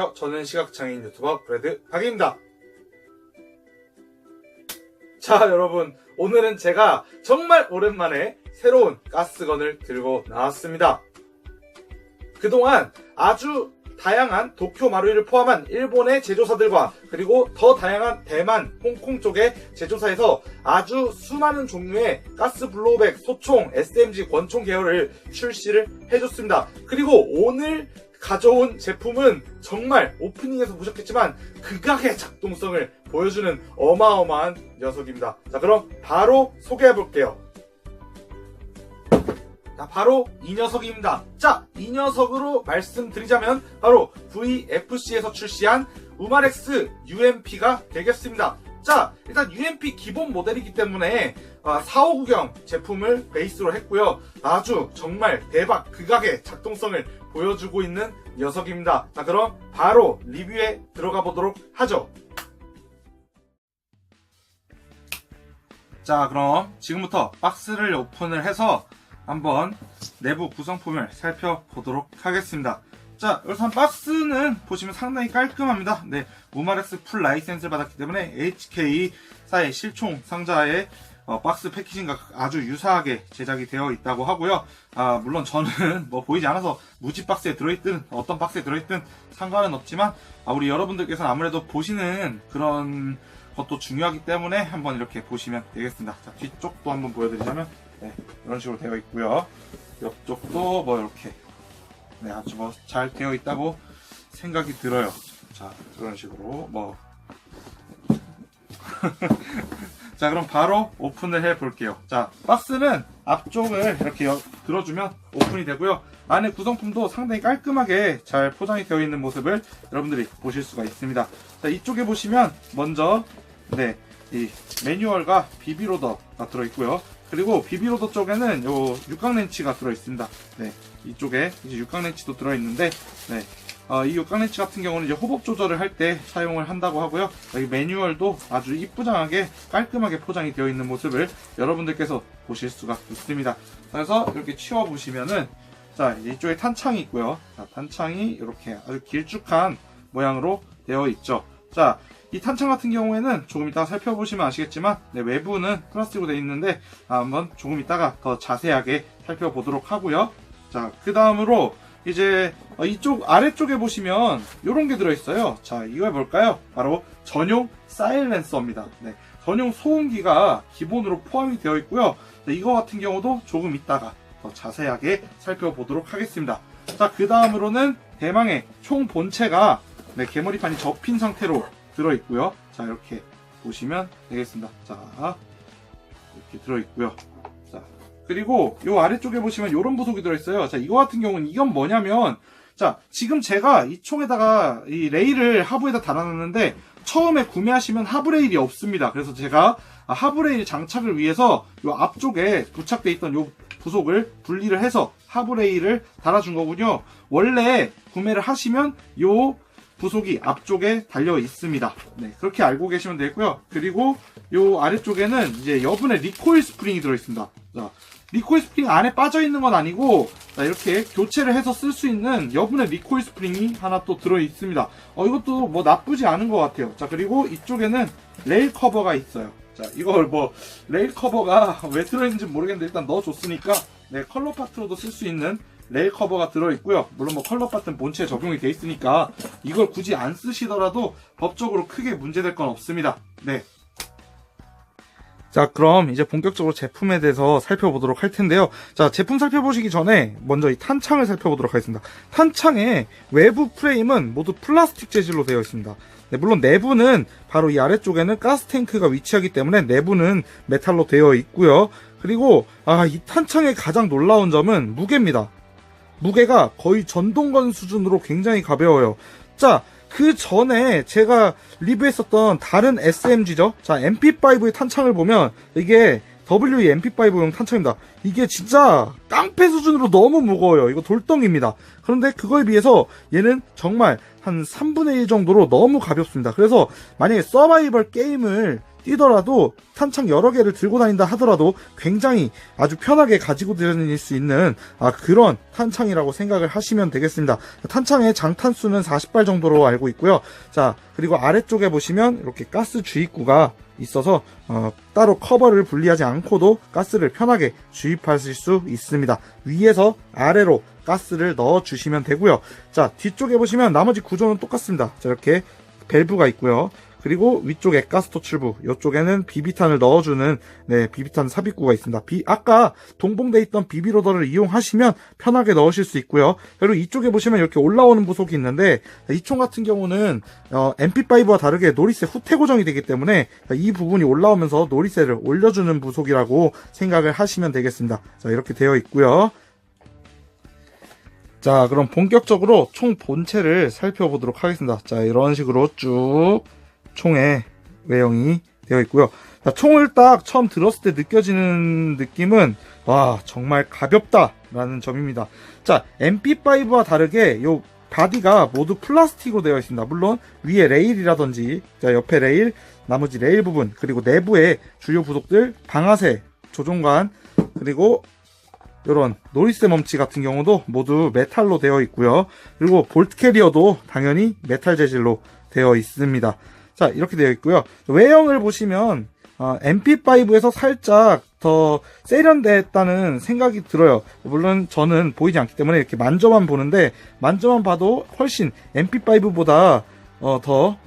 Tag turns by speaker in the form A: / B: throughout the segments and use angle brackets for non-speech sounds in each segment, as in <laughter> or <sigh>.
A: 안녕하세요. 저는 시각장애인 유튜버 브래드 박입니다. 자, 여러분 오늘은 제가 정말 오랜만에 새로운 가스건을 들고 나왔습니다. 그동안 아주 다양한 도쿄 마루이를 포함한 일본의 제조사들과 그리고 더 다양한 대만, 홍콩 쪽의 제조사에서 아주 수많은 종류의 가스 블로우백, 소총, SMG, 권총 계열을 출시를 해줬습니다. 그리고 오늘 가져온 제품은 정말 오프닝에서 보셨겠지만 극악의 작동성을 보여주는 어마어마한 녀석입니다. 자, 그럼 바로 소개해 볼게요. 자, 바로 이 녀석입니다. 자, 이 녀석으로 말씀드리자면 바로 VFC에서 출시한 우마렉스 UMP가 되겠습니다. 자, 일단 UMP 기본 모델이기 때문에 4590 제품을 베이스로 했고요. 아주 정말 대박 극악의 작동성을 보여주고 있는 녀석입니다. 자, 그럼 바로 리뷰에 들어가 보도록 하죠. 자, 그럼 지금부터 박스를 오픈을 해서 한번 내부 구성품을 살펴보도록 하겠습니다. 자, 우선 박스는 보시면 상당히 깔끔합니다. 네, 우마렉스 풀 라이센스를 받았기 때문에 HK사의 실총 상자에 어, 박스 패키징과 아주 유사하게 제작이 되어 있다고 하고요. 아, 물론 저는 <laughs> 뭐 보이지 않아서 무지 박스에 들어있든 어떤 박스에 들어있든 상관은 없지만 아, 우리 여러분들께서는 아무래도 보시는 그런 것도 중요하기 때문에 한번 이렇게 보시면 되겠습니다. 자, 뒤쪽도 한번 보여드리자면 네, 이런 식으로 되어 있고요. 옆쪽도 뭐 이렇게 네, 아주 뭐 잘 되어 있다고 생각이 들어요. 자, 그런 식으로 뭐 <laughs> 자, 그럼 바로 오픈을 해 볼게요. 자, 박스는 앞쪽을 이렇게 여- 들어주면 오픈이 되고요. 안에 구성품도 상당히 깔끔하게 잘 포장이 되어 있는 모습을 여러분들이 보실 수가 있습니다. 자, 이쪽에 보시면 먼저 네, 이 매뉴얼과 비비로더가 들어 있고요. 그리고 비비로더 쪽에는 요 육각 렌치가 들어 있습니다. 네, 이쪽에 이제 육각 렌치도 들어 있는데 네. 어, 이 육각 렌치 같은 경우는 이제 호법 조절을 할 때 사용을 한다고 하고요. 이 매뉴얼도 아주 이쁘장하게 깔끔하게 포장이 되어 있는 모습을 여러분들께서 보실 수가 있습니다. 그래서 이렇게 치워 보시면은 자 이쪽에 탄창이 있고요. 자, 탄창이 이렇게 아주 길쭉한 모양으로 되어 있죠. 자, 이 탄창 같은 경우에는 조금 이따가 살펴보시면 아시겠지만 네, 외부는 플라스틱으로 되어 있는데 아, 한번 조금 이따가 더 자세하게 살펴보도록 하고요. 자, 그 다음으로 이제 어, 이쪽 아래쪽에 보시면 이런 게 들어있어요. 자, 이거 뭘까요? 바로 전용 사일렌서입니다. 네, 전용 소음기가 기본으로 포함이 되어 있고요. 자, 이거 같은 경우도 조금 이따가 더 자세하게 살펴보도록 하겠습니다. 자, 그 다음으로는 대망의 총 본체가 네, 개머리판이 접힌 상태로 들어있고요. 자, 이렇게 보시면 되겠습니다. 자, 이렇게 들어있고요. 자, 그리고 요 아래쪽에 보시면 요런 부속이 들어있어요. 자, 이거 같은 경우는 이건 뭐냐면, 자, 지금 제가 이 총에다가 이 레일을 하부에다 달아놨는데, 처음에 구매하시면 하부 레일이 없습니다. 그래서 제가 하부 레일 장착을 위해서 요 앞쪽에 부착돼 있던 요 부속을 분리를 해서 하부 레일을 달아준 거군요. 원래 구매를 하시면 요 부속이 앞쪽에 달려 있습니다. 네, 그렇게 알고 계시면 되고요. 그리고 요 아래쪽에는 이제 여분의 리코일 스프링이 들어 있습니다. 자, 리코일 스프링 안에 빠져 있는 건 아니고 자, 이렇게 교체를 해서 쓸 수 있는 여분의 리코일 스프링이 하나 또 들어 있습니다. 어, 이것도 뭐 나쁘지 않은 것 같아요. 자, 그리고 이쪽에는 레일 커버가 있어요. 자, 이걸 뭐 레일 커버가 왜 들어 있는지 모르겠는데 일단 넣어줬으니까 네, 컬러 파트로도 쓸 수 있는 레일 커버가 들어있고요. 물론 뭐 컬러 파트는 본체에 적용이 돼 있으니까 이걸 굳이 안 쓰시더라도 법적으로 크게 문제될 건 없습니다. 네. 자, 그럼 이제 본격적으로 제품에 대해서 살펴보도록 할 텐데요. 자, 제품 살펴보시기 전에 먼저 이 탄창을 살펴보도록 하겠습니다. 탄창의 외부 프레임은 모두 플라스틱 재질로 되어 있습니다. 네, 물론 내부는 바로 이 아래쪽에는 가스 탱크가 위치하기 때문에 내부는 메탈로 되어 있고요. 그리고 아, 이 탄창의 가장 놀라운 점은 무게입니다. 무게가 거의 전동건 수준으로 굉장히 가벼워요. 자, 그 전에 제가 리뷰했었던 다른 SMG죠. 자, MP5의 탄창을 보면 이게 WE MP5용 탄창입니다. 이게 진짜 깡패 수준으로 너무 무거워요. 이거 돌덩이입니다. 그런데 그거에 비해서 얘는 정말 한 3분의 1 정도로 너무 가볍습니다. 그래서 만약에 서바이벌 게임을 뛰더라도 탄창 여러 개를 들고 다닌다 하더라도 굉장히 아주 편하게 가지고 다닐 수 있는 아, 그런 탄창이라고 생각을 하시면 되겠습니다. 탄창의 장탄수는 40발 정도로 알고 있고요. 자, 그리고 아래쪽에 보시면 이렇게 가스 주입구가 있어서 어, 따로 커버를 분리하지 않고도 가스를 편하게 주입하실 수 있습니다. 위에서 아래로 가스를 넣어 주시면 되고요. 자, 뒤쪽에 보시면 나머지 구조는 똑같습니다. 자, 이렇게 밸브가 있고요. 그리고 위쪽에 가스 토 출부, 이쪽에는 비비탄을 넣어주는 네 비비탄 삽입구가 있습니다. 비, 아까 동봉돼 있던 비비로더를 이용하시면 편하게 넣으실 수 있고요. 그리고 이쪽에 보시면 이렇게 올라오는 부속이 있는데 이 총 같은 경우는 어, MP5와 다르게 노리세 후퇴 고정이 되기 때문에 이 부분이 올라오면서 노리세를 올려주는 부속이라고 생각을 하시면 되겠습니다. 자 이렇게 되어 있고요. 자, 그럼 본격적으로 총 본체를 살펴보도록 하겠습니다. 자, 이런 식으로 쭉 총의 외형이 되어 있고요. 자, 총을 딱 처음 들었을 때 느껴지는 느낌은 와, 정말 가볍다라는 점입니다. 자, MP5와 다르게 요 바디가 모두 플라스틱으로 되어 있습니다. 물론 위에 레일이라든지 자, 옆에 레일, 나머지 레일 부분, 그리고 내부의 주요 부속들, 방아쇠, 조종관, 그리고 이런 노리스 멈치 같은 경우도 모두 메탈로 되어 있고요. 그리고 볼트 캐리어도 당연히 메탈 재질로 되어 있습니다. 자 이렇게 되어 있고요. 외형을 보시면 어, MP5에서 살짝 더 세련됐다는 생각이 들어요. 물론 저는 보이지 않기 때문에 이렇게 만져만 보는데 만져만 봐도 훨씬 MP5보다 어, 더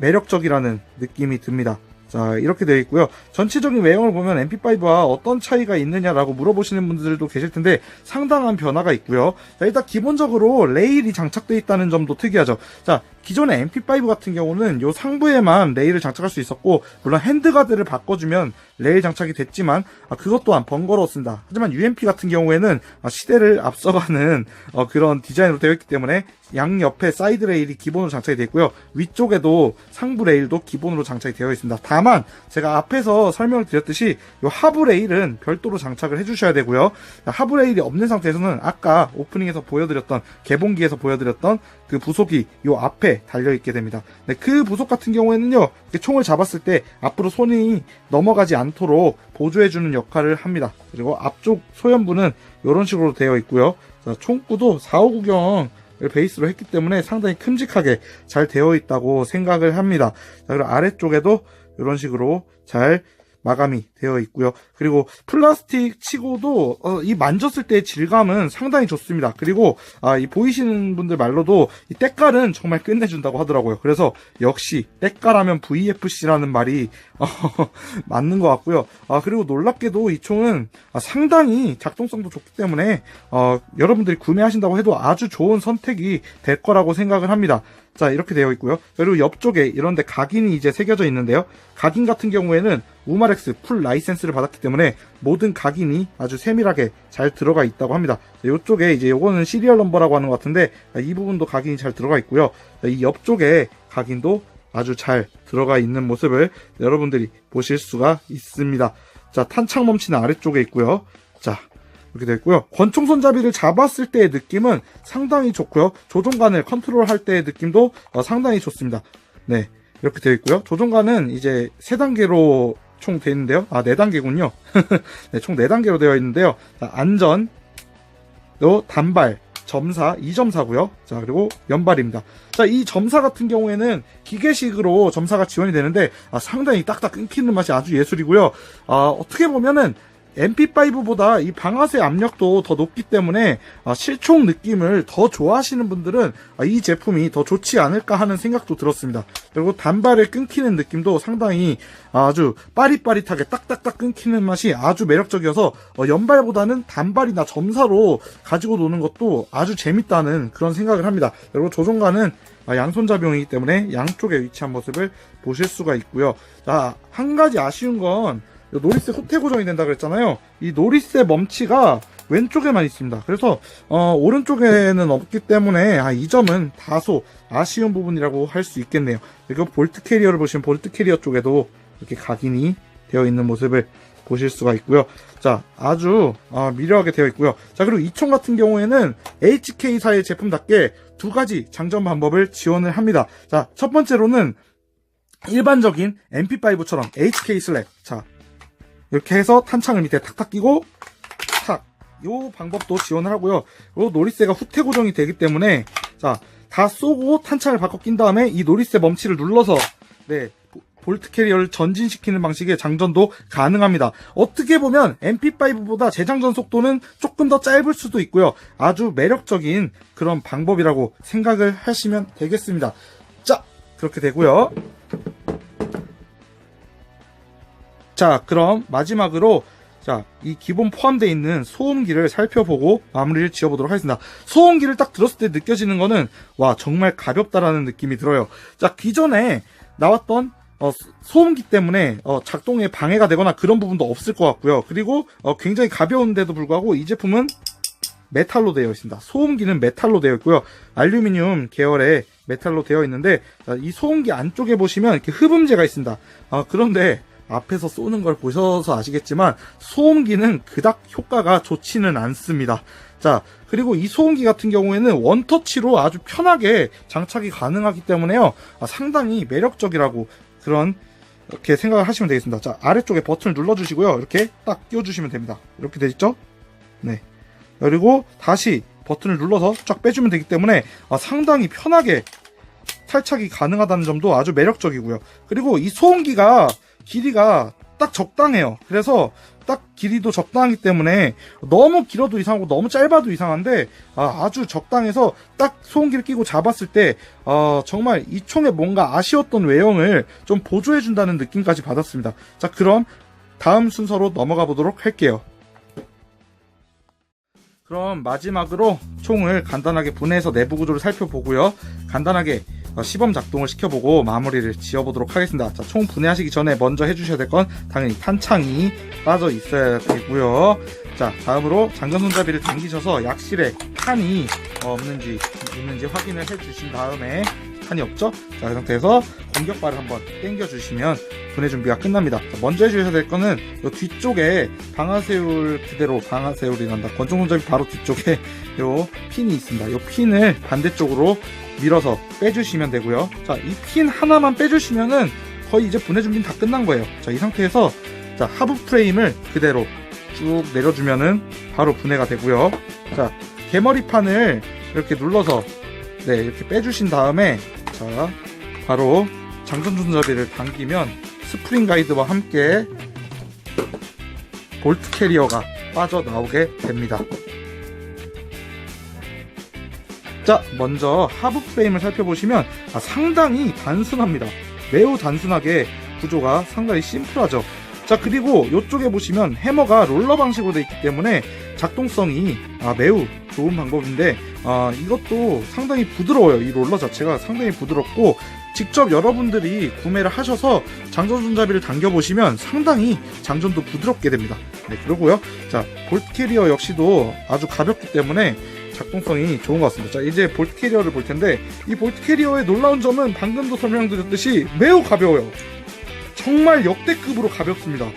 A: 매력적이라는 느낌이 듭니다. 자, 이렇게 되어 있고요. 전체적인 외형을 보면 MP5와 어떤 차이가 있느냐라고 물어보시는 분들도 계실 텐데 상당한 변화가 있고요. 자, 일단 기본적으로 레일이 장착되어 있다는 점도 특이하죠. 자, 기존의 MP5 같은 경우는 요 상부에만 레일을 장착할 수 있었고 물론 핸드가드를 바꿔주면 레일 장착이 됐지만 아, 그것 또한 번거로웠습니다. 하지만 UMP 같은 경우에는 아, 시대를 앞서가는 어, 그런 디자인으로 되어 있기 때문에 양 옆에 사이드 레일이 기본으로 장착이 되어 있고요. 위쪽에도 상부 레일도 기본으로 장착이 되어 있습니다. 다만 제가 앞에서 설명을 드렸듯이 요 하부 레일은 별도로 장착을 해주셔야 되고요. 하부 레일이 없는 상태에서는 아까 오프닝에서 보여드렸던 개봉기에서 보여드렸던 그 부속이 요 앞에 달려 있게 됩니다. 네, 그 부속 같은 경우에는요, 총을 잡았을 때 앞으로 손이 넘어가지 않도록 보조해주는 역할을 합니다. 그리고 앞쪽 소연부는 이런 식으로 되어 있고요. 자, 총구도 459경 을 베이스로 했기 때문에 상당히 큼직하게 잘 되어 있다고 생각을 합니다. 자, 그리고 아래쪽에도 이런 식으로 잘 마감이 되어 있고요. 그리고 플라스틱 치고도 어, 이 만졌을 때의 질감은 상당히 좋습니다. 그리고 아, 이 보이시는 분들 말로도 이 때깔은 정말 끝내준다고 하더라고요. 그래서 역시 때깔하면 VFC라는 말이 어, <laughs> 맞는 것 같고요. 아, 그리고 놀랍게도 이 총은 아, 상당히 작동성도 좋기 때문에 어, 여러분들이 구매하신다고 해도 아주 좋은 선택이 될 거라고 생각을 합니다. 자, 이렇게 되어 있고요. 그리고 옆쪽에 이런데 각인이 이제 새겨져 있는데요. 각인 같은 경우에는 우마렉스 풀 라이센스를 받았기 때문에 모든 각인이 아주 세밀하게 잘 들어가 있다고 합니다. 자, 이쪽에 이제 요거는 시리얼 넘버라고 하는 것 같은데 이 부분도 각인이 잘 들어가 있고요. 자, 이 옆쪽에 각인도 아주 잘 들어가 있는 모습을 여러분들이 보실 수가 있습니다. 자, 탄창 멈치는 아래쪽에 있고요. 자, 이렇게 있고요. 권총 손잡이를 잡았을 때의 느낌은 상당히 좋고요. 조종관을 컨트롤할 때의 느낌도 어, 상당히 좋습니다. 네, 이렇게 되어 있고요. 조종관은 이제 세 단계로 총 되어 있는데요. 아, 네 단계군요. <laughs> 네, 총네 단계로 되어 있는데요. 자, 안전, 또 단발, 점사, 2점사고요. 자, 그리고 연발입니다. 자, 이 점사 같은 경우에는 기계식으로 점사가 지원이 되는데 아, 상당히 딱딱 끊기는 맛이 아주 예술이고요. 아, 어떻게 보면은 MP5보다 이 방아쇠 압력도 더 높기 때문에 아, 실총 느낌을 더 좋아하시는 분들은 아, 이 제품이 더 좋지 않을까 하는 생각도 들었습니다. 그리고 단발을 끊기는 느낌도 상당히 아주 빠릿빠릿하게 딱딱딱 끊기는 맛이 아주 매력적이어서 어, 연발보다는 단발이나 점사로 가지고 노는 것도 아주 재밌다는 그런 생각을 합니다. 그리고 조종관은 아, 양손잡이용이기 때문에 양쪽에 위치한 모습을 보실 수가 있고요. 자, 한 가지 아쉬운 건 노리스 호텔 고정이 된다 그랬잖아요. 이 노리스의 멈치가 왼쪽에만 있습니다. 그래서 어, 오른쪽에는 없기 때문에 아, 이 점은 다소 아쉬운 부분이라고 할 수 있겠네요. 그리고 볼트 캐리어를 보시면 볼트 캐리어 쪽에도 이렇게 각인이 되어 있는 모습을 보실 수가 있고요. 자, 아주 어, 미려하게 되어 있고요. 자, 그리고 이총 같은 경우에는 HK사의 제품답게 두 가지 장전 방법을 지원을 합니다. 자, 첫 번째로는 일반적인 MP5처럼 HK 슬랩. 자, 이렇게 해서 탄창을 밑에 탁탁 끼고, 탁. 요 방법도 지원을 하고요. 요 노리쇠가 후퇴 고정이 되기 때문에, 자, 다 쏘고 탄창을 바꿔 낀 다음에 이 노리쇠 멈치를 눌러서, 네, 볼트 캐리어를 전진시키는 방식의 장전도 가능합니다. 어떻게 보면 MP5보다 재장전 속도는 조금 더 짧을 수도 있고요. 아주 매력적인 그런 방법이라고 생각을 하시면 되겠습니다. 자, 그렇게 되고요. 자, 그럼 마지막으로 자, 이 기본 포함되어 있는 소음기를 살펴보고 마무리를 지어보도록 하겠습니다. 소음기를 딱 들었을 때 느껴지는 거는 와, 정말 가볍다라는 느낌이 들어요. 자, 기존에 나왔던 어, 소음기 때문에 어, 작동에 방해가 되거나 그런 부분도 없을 것 같고요. 그리고 어, 굉장히 가벼운데도 불구하고 이 제품은 메탈로 되어 있습니다. 소음기는 메탈로 되어 있고요. 알루미늄 계열의 메탈로 되어 있는데 자, 이 소음기 안쪽에 보시면 이렇게 흡음재가 있습니다. 아, 그런데 앞에서 쏘는 걸 보셔서 아시겠지만 소음기는 그닥 효과가 좋지는 않습니다. 자, 그리고 이 소음기 같은 경우에는 원터치로 아주 편하게 장착이 가능하기 때문에요. 아, 상당히 매력적이라고 그런 이렇게 생각을 하시면 되겠습니다. 자, 아래쪽에 버튼을 눌러주시고요. 이렇게 딱 끼워주시면 됩니다. 이렇게 돼 있죠? 네. 그리고 다시 버튼을 눌러서 쫙 빼주면 되기 때문에 아, 상당히 편하게 탈착이 가능하다는 점도 아주 매력적이고요. 그리고 이 소음기가 길이가 딱 적당해요. 그래서 딱 길이도 적당하기 때문에 너무 길어도 이상하고 너무 짧아도 이상한데 아, 주 적당해서 딱 소음기를 끼고 잡았을 때 어, 정말 이 총에 뭔가 아쉬웠던 외형을 좀 보조해 준다는 느낌까지 받았습니다. 자 그럼 다음 순서로 넘어가 보도록 할게요. 그럼 마지막으로 총을 간단하게 분해해서 내부 구조를 살펴보고요. 간단하게 어, 시범 작동을 시켜보고 마무리를 지어보도록 하겠습니다. 자, 총 분해하시기 전에 먼저 해주셔야 될 건 당연히 탄창이 빠져 있어야 되고요. 자, 다음으로 장전 손잡이를 당기셔서 약실에 탄이 없는지 있는지 확인을 해주신 다음에 탄이 없죠? 자, 그 상태에서 공격발을 한번 당겨주시면 분해 준비가 끝납니다. 자, 먼저 해주셔야 될 거는 요 뒤쪽에 방아쇠울 그대로 방아쇠울이 난다. 권총 손잡이 바로 뒤쪽에 <laughs> 요 핀이 있습니다. 요 핀을 반대쪽으로 밀어서 빼주시면 되고요. 자, 이 핀 하나만 빼주시면은 거의 이제 분해 준비는 다 끝난 거예요. 자, 이 상태에서 자, 하부 프레임을 그대로 쭉 내려주면은 바로 분해가 되고요. 자, 개머리판을 이렇게 눌러서 네, 이렇게 빼주신 다음에 자, 바로 장전 손잡이를 당기면 스프링 가이드와 함께 볼트 캐리어가 빠져나오게 됩니다. 자, 먼저 하부 프레임을 살펴보시면 아, 상당히 단순합니다. 매우 단순하게 구조가 상당히 심플하죠. 자, 그리고 이쪽에 보시면 해머가 롤러 방식으로 되어 있기 때문에 작동성이 아, 매우 좋은 방법인데 아, 이것도 상당히 부드러워요. 이 롤러 자체가 상당히 부드럽고 직접 여러분들이 구매를 하셔서 장전 손잡이를 당겨 보시면 상당히 장전도 부드럽게 됩니다. 네, 그러고요. 자, 볼트 캐리어 역시도 아주 가볍기 때문에 작동성이 좋은 것 같습니다. 자, 이제 볼트 캐리어를 볼 텐데, 이 볼트 캐리어의 놀라운 점은 방금도 설명드렸듯이 매우 가벼워요. 정말 역대급으로 가볍습니다.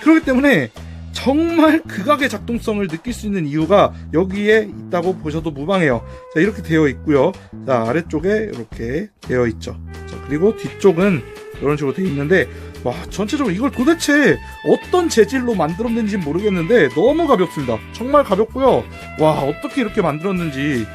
A: 그렇기 때문에 정말 극악의 작동성을 느낄 수 있는 이유가 여기에 있다고 보셔도 무방해요. 자, 이렇게 되어 있고요. 자, 아래쪽에 이렇게 되어 있죠. 자, 그리고 뒤쪽은 이런 식으로 되어 있는데, 와, 전체적으로 이걸 도대체 어떤 재질로 만들었는지 모르겠는데 너무 가볍습니다. 정말 가볍고요. 와, 어떻게 이렇게 만들었는지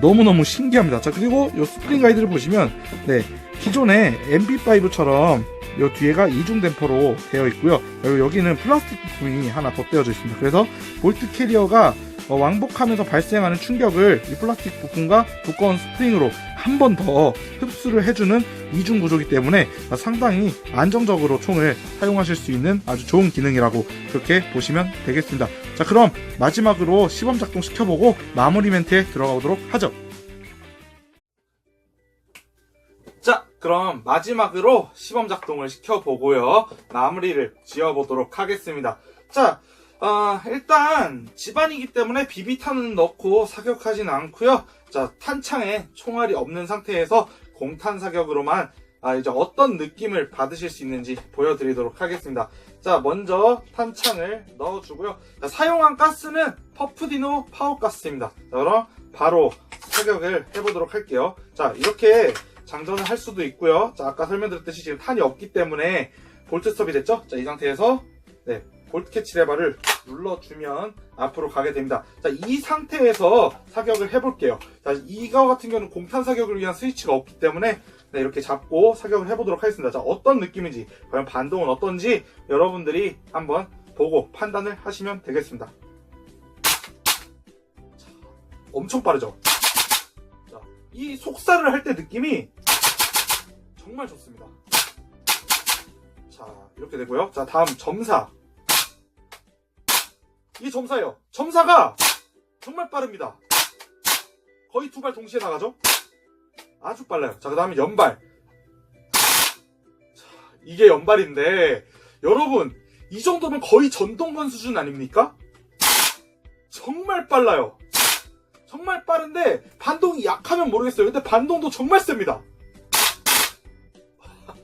A: 너무너무 신기합니다. 자, 그리고 이 스프링 가이드를 보시면, 네, 기존의 MB5처럼 이 뒤에가 이중 댐퍼로 되어 있고요. 그리고 여기는 플라스틱 부품이 하나 덧대어져 있습니다. 그래서 볼트 캐리어가 어, 왕복하면서 발생하는 충격을 이 플라스틱 부품과 두꺼운 스프링으로 한 번 더 흡수를 해주는 이중 구조이기 때문에 상당히 안정적으로 총을 사용하실 수 있는 아주 좋은 기능이라고 그렇게 보시면 되겠습니다. 자, 그럼 마지막으로 시범 작동 시켜보고 마무리 멘트에 들어가 보도록 하죠. 자, 그럼 마지막으로 시범 작동을 시켜보고요. 마무리를 지어보도록 하겠습니다. 자, 어, 일단 집안이기 때문에 비비탄은 넣고 사격하진 않고요. 자, 탄창에 총알이 없는 상태에서 공탄 사격으로만 아, 이제 어떤 느낌을 받으실 수 있는지 보여드리도록 하겠습니다. 자, 먼저 탄창을 넣어주고요. 자, 사용한 가스는 퍼프디노 파워가스입니다. 자, 그럼 바로 사격을 해보도록 할게요. 자, 이렇게 장전을 할 수도 있고요. 자, 아까 설명드렸듯이 지금 탄이 없기 때문에 볼트 스톱이 됐죠? 자, 이 상태에서 네, 볼트 캐치 레버를 눌러주면 앞으로 가게 됩니다. 자, 이 상태에서 사격을 해볼게요. 자, 이거 같은 경우는 공탄 사격을 위한 스위치가 없기 때문에 네, 이렇게 잡고 사격을 해보도록 하겠습니다. 자, 어떤 느낌인지, 과연 반동은 어떤지 여러분들이 한번 보고 판단을 하시면 되겠습니다. 자, 엄청 빠르죠? 자, 이 속살을 할 때 느낌이 정말 좋습니다. 자, 이렇게 되고요. 자, 다음 점사. 이게 점사예요. 점사가 정말 빠릅니다. 거의 두 발 동시에 나가죠? 아주 빨라요. 자, 그 다음에 연발. 자, 이게 연발인데, 여러분, 이 정도면 거의 전동건 수준 아닙니까? 정말 빨라요. 정말 빠른데, 반동이 약하면 모르겠어요. 근데 반동도 정말 셉니다.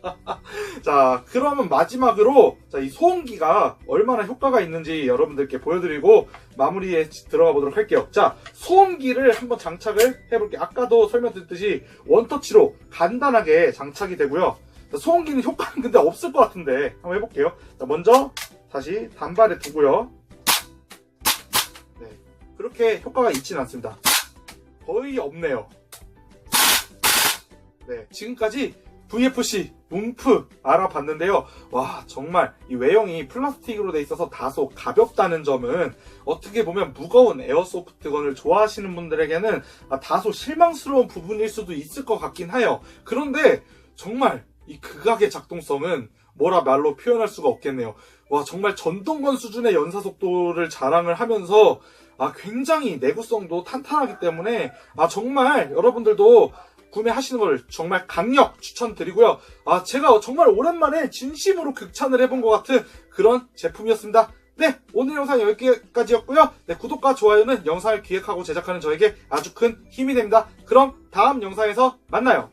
A: <laughs> 자, 그러면 마지막으로, 자, 이 소음기가 얼마나 효과가 있는지 여러분들께 보여드리고, 마무리에 들어가 보도록 할게요. 자, 소음기를 한번 장착을 해볼게요. 아까도 설명드렸듯이 원터치로 간단하게 장착이 되고요. 자, 소음기는 효과는 근데 없을 것 같은데 한번 해볼게요. 자, 먼저 다시 단발에 두고요. 네, 그렇게 효과가 있지는 않습니다. 거의 없네요. 네, 지금까지 VFC 문프 알아봤는데요. 와, 정말 이 외형이 플라스틱으로 돼 있어서 다소 가볍다는 점은 어떻게 보면 무거운 에어소프트건을 좋아하시는 분들에게는 아, 다소 실망스러운 부분일 수도 있을 것 같긴 해요. 그런데 정말 이 극악의 작동성은 뭐라 말로 표현할 수가 없겠네요. 와, 정말 전동건 수준의 연사 속도를 자랑을 하면서 아, 굉장히 내구성도 탄탄하기 때문에 아, 정말 여러분들도 구매하시는 걸 정말 강력 추천드리고요. 아, 제가 정말 오랜만에 진심으로 극찬을 해본 것 같은 그런 제품이었습니다. 네, 오늘 영상 여기까지였고요. 네, 구독과 좋아요는 영상을 기획하고 제작하는 저에게 아주 큰 힘이 됩니다. 그럼 다음 영상에서 만나요.